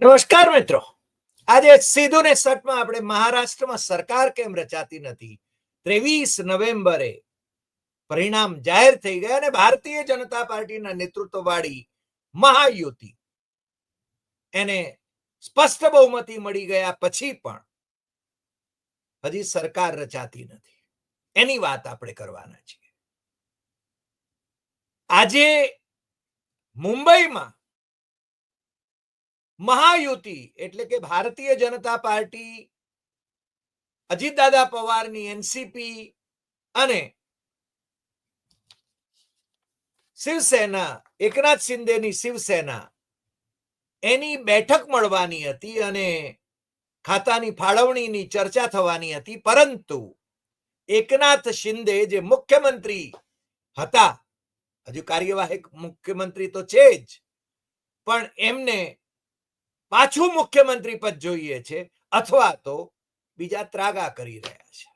નમસ્કાર મિત્રો. આજે સીધું ને સટમાં આપણે મહારાષ્ટ્રમાં સરકાર કેમ રચાતી નથી? ત્રેવીસ નવેમ્બરે પરિણામ જાહેર થઈ ગયા અને ભારતીય જનતા પાર્ટીના નેતૃત્વ વાળી મહાયુતિ એને સ્પષ્ટ બહુમતી મળી ગયા પછી પણ હજી સરકાર રચાતી નથી. એની વાત આપણે કરવાના છીએ. આજે મુંબઈમાં મહાયુતિ એટલે કે ભારતીય જનતા પાર્ટી, અજીતદાદા પવારની એનસીપી અને શિવસેના, એકનાથ શિંદેની શિવસેના, એની બેઠક મળવાની હતી અને ખાતાની ફાળવણીની ચર્ચા થવાની હતી. પરંતુ એકનાથ શિંદે જે મુખ્યમંત્રી હતા, હજુ કાર્યવાહક મુખ્યમંત્રી તો છે જ, પણ એમને પાછું મુખ્યમંત્રી પદ જોઈએ છે અથવા તો બીજા ત્રાગા કરી રહ્યા છે.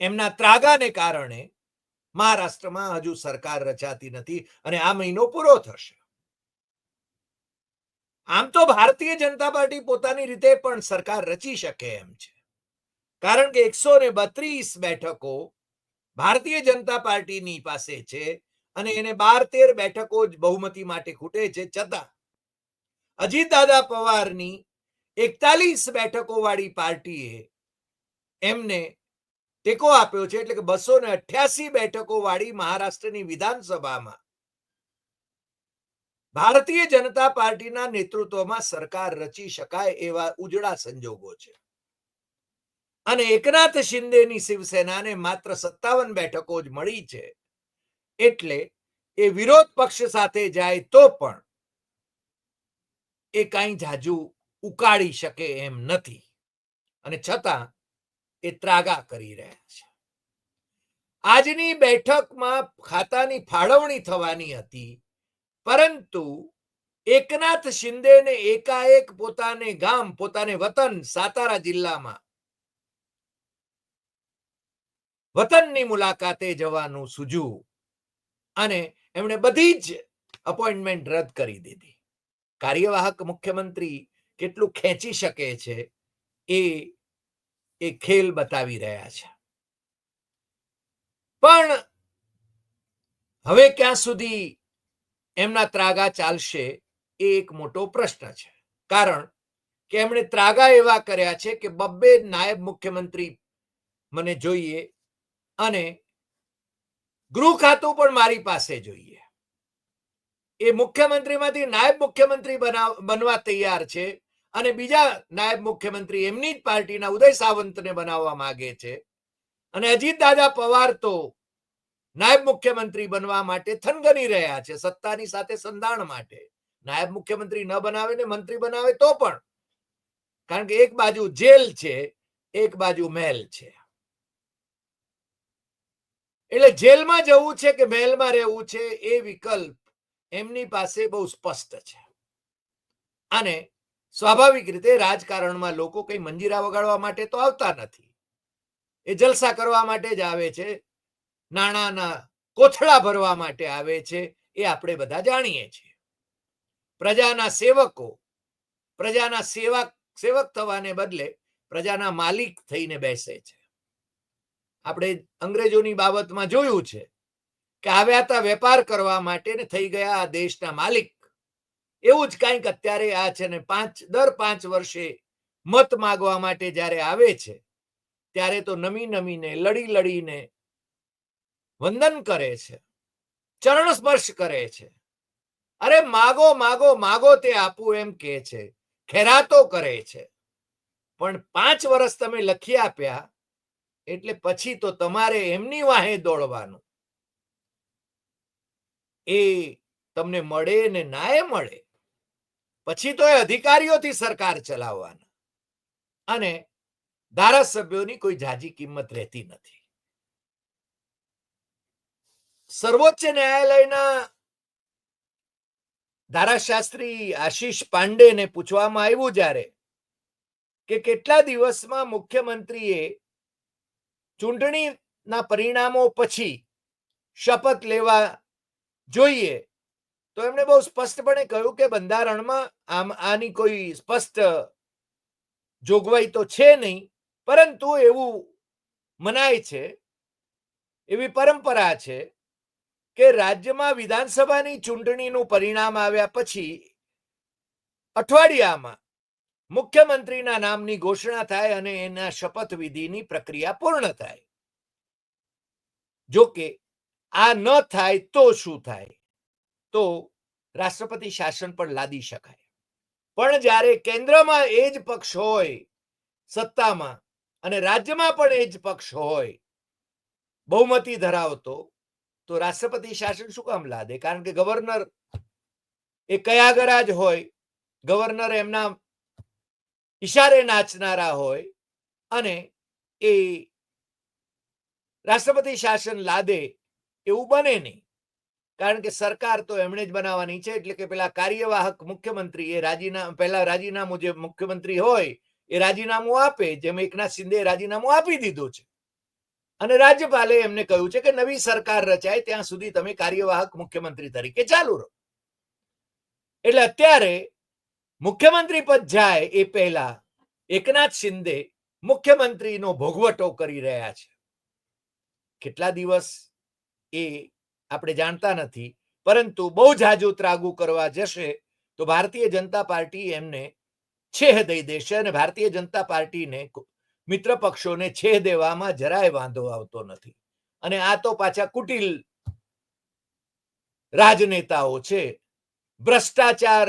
એમના ત્રાગાને કારણે મહારાષ્ટ્રમાં હજુ સરકાર રચાતી નથી અને આ મહિનો પૂરો થશે. આમ તો ભારતીય જનતા પાર્ટી પોતાની રીતે પણ સરકાર રચી શકે એમ છે. કારણ કે એકસો ને બત્રીસ બેઠકો ભારતીય જનતા પાર્ટીની પાસે છે અને એને બાર તેર બેઠકો જ બહુમતી માટે ખૂટે છે છતાં અજીતદાદા પવારની એકતાલીસ બેઠકો વાળી પાર્ટીએ એમને ટેકો આપ્યો છે એટલે કે બસો ને અઠ્યાસી બેઠકો વાળી મહારાષ્ટ્રની વિધાનસભામાં ભારતીય જનતા પાર્ટીના નેતૃત્વમાં સરકાર રચી શકાય એવા ઉજળા સંજોગો છે. અને એકનાથ શિંદેની શિવસેનાને માત્ર સત્તાવન બેઠકો જ મળી છે એટલે એ વિરોધ પક્ષ સાથે જાય તો પણ એ કાંઈ જાજુ ઉકાળી શકે એમ નથી. અને છતાં એ ત્રાગા કરી રહ્યા છે. આજની બેઠકમાં ખાતાની ફાળવણી થવાની હતી, પરંતુ એકનાથ શિંદેને એકાએક પોતાને ગામ, પોતાને વતન સાતારા જિલ્લામાં વતનની મુલાકાતે જવાનું સૂજ્યું અને એમણે બધી જ અપોઇન્ટમેન્ટ રદ કરી દીધી. કાર્યવાહક મુખ્યમંત્રી કેટલું ખેંચી શકે છે એ એ ખેલ બતાવી રહ્યા છે. પણ હવે ક્યાં સુધી એમના ત્રાગા ચાલશે એ એક મોટો પ્રશ્ન છે. કારણ કે એમણે ત્રાગા એવા કર્યા છે કે બબ્બે નાયબ મુખ્યમંત્રી મને જોઈએ અને ગૃહ ખાતું પણ મારી પાસે જોઈએ. એ મુખ્યમંત્રીમાંથી નાયબ મુખ્યમંત્રી બનવા તૈયાર છે અને બીજા નાયબ મુખ્યમંત્રી એમની જ પાર્ટીના ઉદય સાવંતને બનાવવા માંગે છે. અને અજીત દાદા પવાર તો નાયબ મુખ્યમંત્રી બનવા માટે થનગની રહ્યા છે, સત્તાની સાથે સંધાણ માટે. નાયબ મુખ્યમંત્રી ન બનાવે ને મંત્રી બનાવે તો પણ. કારણ કે એક બાજુ જેલ છે, એક બાજુ મહેલ છે. એટલે જેલમાં જવું છે કે મહેલમાં રહેવું છે એ વિકલ્પ એમની પાસે બહુ સ્પષ્ટ છે. અને સ્વાભાવિક રીતે રાજકારણમાં લોકો કઈ મંજીરા વગાડવા માટે તો આવતા નથી. એ જલસા કરવા માટે જ આવે છે. નાણાંના કોથળા ભરવા માટે આવે છે. એ આપણે બધા જાણીએ છીએ. પ્રજાના સેવકો, પ્રજાના સેવક સેવક થવાને બદલે પ્રજાના માલિક થઈને બેસે છે. આપણે અંગ્રેજોની બાબતમાં જોયું છે કે આવ્યા હતા વેપાર કરવા માટે ને થઈ ગયા આ દેશના માલિક. એવું જ કંઈક અત્યારે આ છે ને પાંચ, દર પાંચ વર્ષે મત માગવા માટે જ્યારે આવે છે, ત્યારે તો નમી નમીને, લડી લડીને વંદન કરે છે, ચરણ સ્પર્શ કરે છે. અરે માગો માગો માગો તે આપું એમ કે છે ખેરાતો કરે છે. પણ પાંચ વર્ષ તમે લખી આપ્યા, એટલે પછી તો તમારે એમની વાહે દોડવાનું. એ તમને મળે ને નાય મળે, પછી તો એ અધિકારીઓથી સરકાર ચલાવવાના. અને ધારાસભ્યોની કોઈ જાજી કિંમત રહેતી નથી. સર્વોચ્ચ ન્યાયાલયના ધારાશાસ્ત્રી આશીષ પાંડેને પૂછવામાં આવ્યું જ્યારે કે કેટલા દિવસમાં મુખ્યમંત્રીએ ચૂંટણીના પરિણામો પછી શપથ લેવા જોઈએ. તો એમણે બહુ સ્પષ્ટપણે કહ્યું કે બંધારણમાં આમ આની કોઈ સ્પષ્ટ જોગવાઈ તો છે નહીં, પરંતુ એવું મનાય છે, એવી પરંપરા છે કે રાજ્યમાં વિધાનસભાની ચૂંટણીનું પરિણામ આવ્યા પછી અઠવાડિયામાં મુખ્યમંત્રીના નામની ઘોષણા થાય અને એના શપથવિધિની પ્રક્રિયા પૂર્ણ થાય. જો કે આ ન થાય તો શું થાય? તો રાષ્ટ્રપતિ શાસન પણ લાદી શકાય. પણ જ્યારે કેન્દ્રમાં એ જ પક્ષ હોય, સત્તામાં અને રાજ્યમાં પણ એ જ પક્ષ હોય, બહુમતી ધરાવતો, તો રાષ્ટ્રપતિ શાસન શું કામ લાદે? કારણ કે ગવર્નર એ કયા ગરાજ હોય? ગવર્નર એમના ઈશારે નાચનારા હોય અને એ રાષ્ટ્રપતિ શાસન લાદે એવું બને નહીં. કારણ કે સરકાર તો એમણે જ બનાવવાની છે, એટલે કે પેલા કાર્યવાહક મુખ્યમંત્રી એ રાજીનામું પહેલા રાજીનામું જે મુખ્યમંત્રી હોય, એ રાજીનામું આપે, જેમ એકનાથ શિંદે રાજીનામું આપી દીધું છે. અને રાજ્યપાલે એમને કહ્યું છે કે નવી સરકાર રચાય, ત્યાં સુધી તમે કાર્યવાહક મુખ્યમંત્રી તરીકે ચાલુ રહો. એટલે અત્યારે મુખ્યમંત્રી પદ જાય એ પહેલા એકનાથ શિંદે મુખ્યમંત્રીનો ભોગવટો કરી રહ્યા છે. કેટલા દિવસ એ આપણે જાણતા નથી. પરંતુ બહુ જાજુ ત્રાગુ કરવા જશે તો ભારતીય જનતા પાર્ટી એમને છેહ દઈ દેશે અને ભારતીય જનતા પાર્ટીને મિત્ર પક્ષોને છેહ દેવામાં જરાય વાંધો આવતો નથી. અને આ તો પાછા કુટિલ રાજનેતાઓ છે. ભ્રષ્ટાચાર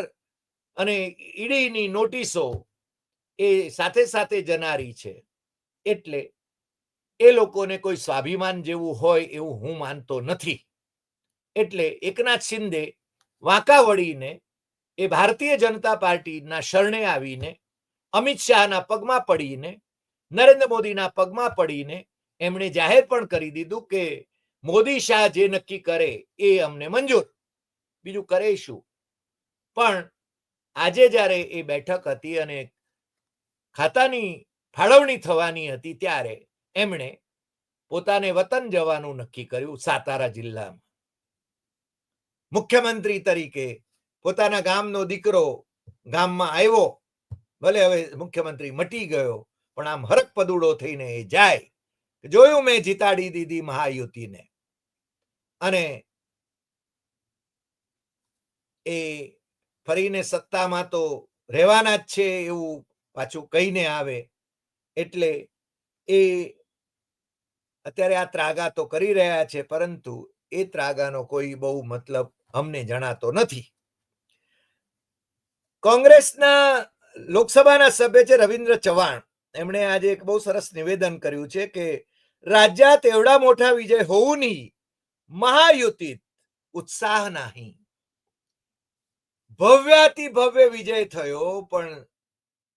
અને ઈડીની નોટિસો એ સાથે સાથે જનારી છે. એટલે એ લોકોને કોઈ સ્વાભિમાન જેવું હોય એવું હું માનતો નથી. એટલે એકનાથ શિંદે વાંકા વળીને એ ભારતીય જનતા પાર્ટીના શરણે આવીને, અમિત શાહના પગમાં પડીને, નરેન્દ્ર મોદીના પગમાં પડીને એમણે જાહેર પણ કરી દીધું કે મોદી શાહ જે નક્કી કરે એ અમને મંજૂર. બીજું કરે શું? પણ આજે જ્યારે એ બેઠક હતી અને ખાતાની ફાળવણી થવાની હતી ત્યારે એમણે પોતાને વતન જવાનું નક્કી કર્યું સાતારા જિલ્લામાં. મુખ્યમંત્રી તરીકે પોતાના ગામનો દીકરો ગામમાં આવ્યો, ભલે હવે મુખ્યમંત્રી મટી ગયો, પણ આમ હરક પદુડો થઈને એ જાય જોયું મેં જીતાડી દીધી મહાયુતિને. અને એ ફરીને સત્તામાં તો રહેવાના જ છે એવું પાછું કહીને આવે, એટલે એ અત્યારે આ ત્રાગા તો કરી રહ્યા છે, પરંતુ એ ત્રાગાનો કોઈ બહુ મતલબ અમને જણાતો નથી. કોંગ્રેસના લોકસભાના સભ્ય છે રવિન્દ્ર ચૌહાણ એમણે આજે એક બહુ સરસ નિવેદન કર્યું છે કે રાજ્યાત એવડા મોટા વિજય હોવું નહીં મહાયુતિત ઉત્સાહ નહીં. ભવ્યાતિ ભવ્ય વિજય થયો, પણ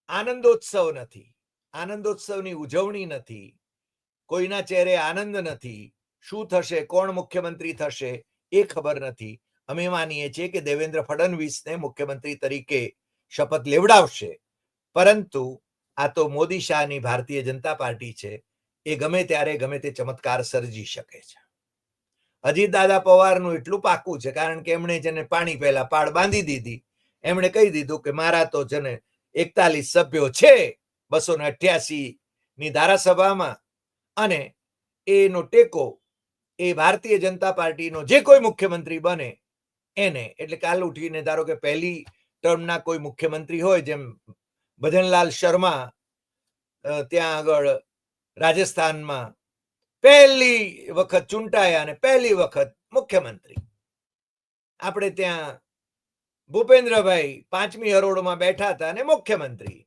આનંદોત્સવ નથી. આનંદોત્સવની ઉજવણી નથી. કોઈના ચહેરે આનંદ નથી. શું થશે? કોણ મુખ્યમંત્રી થશે? એ ખબર નથી. અમે માનીએ છીએ કે દેવેન્દ્ર ફડણવીસને મુખ્યમંત્રી તરીકે શપથ લેવડાવશે. પરંતુ આ તો મોદી શાહની ભારતીય જનતા પાર્ટી છે. એ ગમે ત્યારે ગમે તે ચમત્કાર સર્જી શકે છે. અજીત દાદા પવારનું એટલું પાકું છે કારણ કે એમણે જેને પાણી પહેલા પાડ બાંધી દીધી. એમણે કહી દીધું કે મારા તો જેને એકતાલીસ સભ્યો છે બસો ને અઠ્યાસી ની ધારાસભામાં અને એનો ટેકો એ ભારતીય જનતા પાર્ટીનો જે કોઈ મુખ્યમંત્રી બને, એને. એટલે કાલ ઉઠીને ધારો કે પહેલી ટર્મના કોઈ મુખ્યમંત્રી હોય, જેમ ભજનલાલ શર્મા ત્યાં આગળ રાજસ્થાનમાં પહેલી વખત ચૂંટાયા અને પહેલી વખત મુખ્યમંત્રી. આપણે ત્યાં ભૂપેન્દ્રભાઈ પાંચમી હરોળમાં બેઠા હતા અને મુખ્યમંત્રી.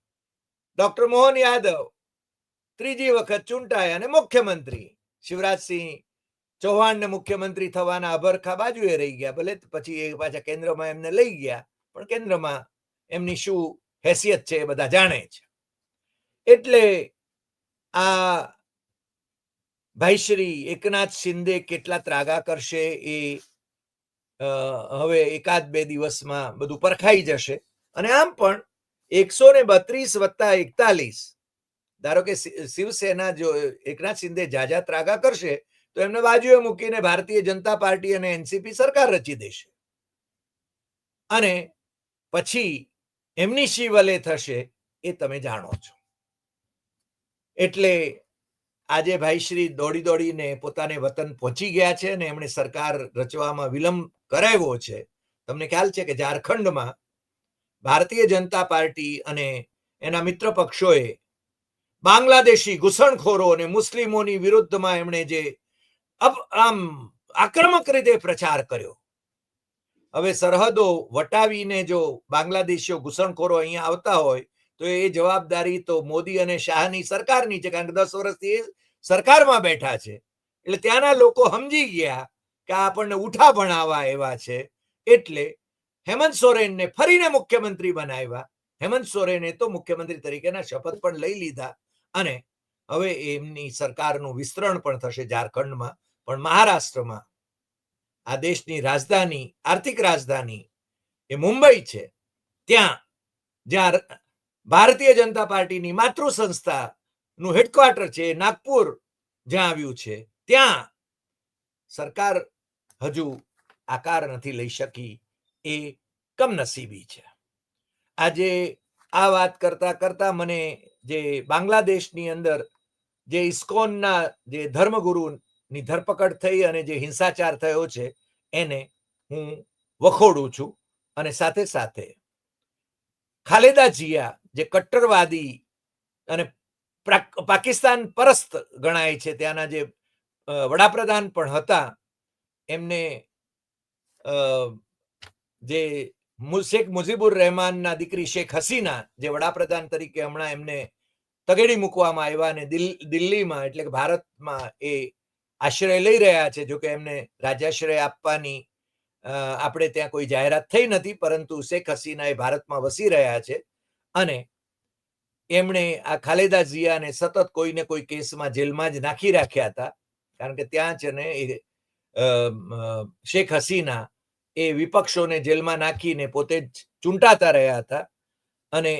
ડોક્ટર મોહન યાદવ ત્રીજી વખત ચૂંટાય અને મુખ્યમંત્રી. શિવરાજસિંહ ચૌહાણને મુખ્યમંત્રી થવાના અભરખા બાજુએ રહી ગયા, ભલે પછી એ પાછા કેન્દ્રમાં એમને લઈ ગયા, પણ કેન્દ્રમાં એમની શું હેસિયત છે એ બધા જાણે છે. એટલે આ ભાઈ શ્રી એકનાથ શિંદે કેટલા ત્રાગા કરશે એ હવે એકાદ બે દિવસમાં બધું પરખાઈ જશે. અને આમ પણ એકસો ને બત્રીસ વત્તા એકતાલીસ ધારો કે શિવસેના જો, એકનાથ શિંદે જાજા ત્રાગા કરશે, તો એમને બાજુએ મૂકીને ભારતીય જનતા પાર્ટી અને એનસીપી સરકાર રચી દેશે. અને પછી એમની શિવલે થશે એ તમે જાણો છો. એટલે આજે ભાઈશ્રી દોડી દોડીને પોતાને વતન પહોંચી ગયા છે અને એમણે સરકાર રચવામાં વિલંબ કરાવ્યો છે. તમને ખ્યાલ છે કે ઝારખંડમાં ભારતીય જનતા પાર્ટી અને એના મિત્ર પક્ષોએ બાંગ્લાદેશી ઘૂસણખોરો અને મુસ્લિમોની વિરુદ્ધમાં એમણે જે આમ, આક્રમક રીતે પ્રચાર કર્યો. હવે સરહદો વટાવીને જો બાંગ્લાદેશીઓ ઘૂસણખોરો અહીંયા આવતા હોય, તો એ જવાબદારી તો મોદી અને શાહની સરકારની છે, કારણ કે દસ વર્ષથી સરકારમાં બેઠા છે. એટલે ત્યાંના લોકો સમજી ગયા કે આપણને ઉઠા ભણાવવા એવા છે. એટલે હેમંત સોરેનને ફરીને મુખ્યમંત્રી બનાવ્યા. હેમંત સોરેને તો મુખ્યમંત્રી તરીકેના શપથ પણ લઈ લીધા. અને હવે એમની સરકારનું વિસ્તરણ પણ થશે ઝારખંડમાં, પણ મહારાષ્ટ્રમાં. આ દેશની રાજધાની, આર્થિક રાજધાની એ મુંબઈ છે. ત્યાં જ્યાં ભારતીય જનતા પાર્ટીની માતૃ સંસ્થાનું હેડક્વાર્ટર છે, નાગપુર જ્યાં આવ્યું છે. ત્યાં સરકાર હજુ આકાર નથી લઈ શકી એ કમનસીબી છે. આજે આ વાત કરતા કરતા મને જે બાંગ્લાદેશની અંદર જે ઇસ્કોનના જે ધર્મગુરુની ધરપકડ થઈ અને જે હિંસાચાર થયો છે, એને હું વખોડું છું. અને સાથે સાથે ખાલેદા જિયા જે કટ્ટરવાદી અને પાકિસ્તાન પરસ્ત ગણાય છે, ત્યાંના જે વડાપ્રધાન પણ હતા, એમને જે શેખ મુજીબુર રહેમાનના દીકરી શેખ હસીના જે વડાપ્રધાન તરીકે હમણાં એમને તગેડી મૂકવામાં આવ્યા અને દિલ્હીમાં એટલે કે ભારતમાં એ આશ્રય લઈ રહ્યા છે જોકે એમને રાજ્યાશ્રય આપવાની આપણે ત્યાં કોઈ જાહેરાત થઈ નથી, પરંતુ શેખ હસીના એ ભારતમાં વસી રહ્યા છે અને એમણે આ ખાલેદા જિયાને સતત કોઈને કોઈ કેસમાં જેલમાં જ નાખી રાખ્યા હતા, કારણ કે ત્યાં છે ને એ શેખ હસીના એ વિપક્ષોને જેલમાં નાખીને પોતે જ ચૂંટાતા રહ્યા હતા અને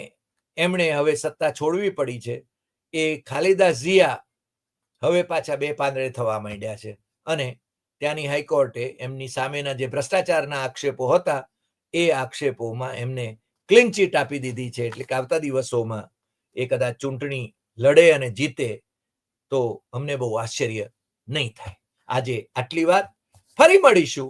એમણે હવે સત્તા છોડવી પડી છે. એ ખાલિદા ઝિયા હવે પાછા બે પાંદડે થવા માંડ્યા છે અને ત્યાંની હાઈકોર્ટે એમની સામેના જે ભ્રષ્ટાચારના આક્ષેપો હતા, એ આક્ષેપોમાં એમને ક્લીન ચીટ આપી દીધી છે. એટલે કે આવતા દિવસોમાં એ કદાચ ચૂંટણી લડે અને જીતે તો અમને બહુ આશ્ચર્ય નહીં થાય. આજે આટલી વાત. ફરી મળીશું.